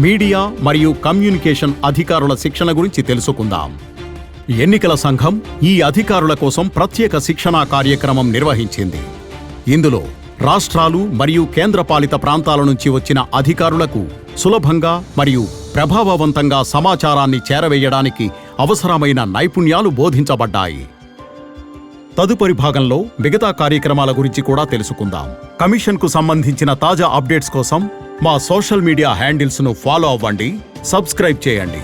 Media మరియు communication అధికారుల శిక్షణ గురించి తెలుసుకుందాం. ఎన్నికల సంఘం ఈ అధికారుల కోసం ప్రత్యేక శిక్షణా కార్యక్రమం నిర్వహించింది. ఇందులో రాష్ట్రాలు మరియు కేంద్రపాలిత ప్రాంతాల నుంచి వచ్చిన అధికారులకు సులభంగా మరియు ప్రభావవంతంగా సమాచారాన్ని చేరవేయడానికి అవసరమైన నైపుణ్యాలు బోధించబడ్డాయి. తదుపరి భాగంలో మిగతా కార్యక్రమాల గురించి కూడా తెలుసుకుందాం. కమిషన్కు సంబంధించిన తాజా అప్డేట్స్ కోసం మా సోషల్ మీడియా హ్యాండిల్స్ను ఫాలో అవ్వండి సబ్స్క్రైబ్ చేయండి.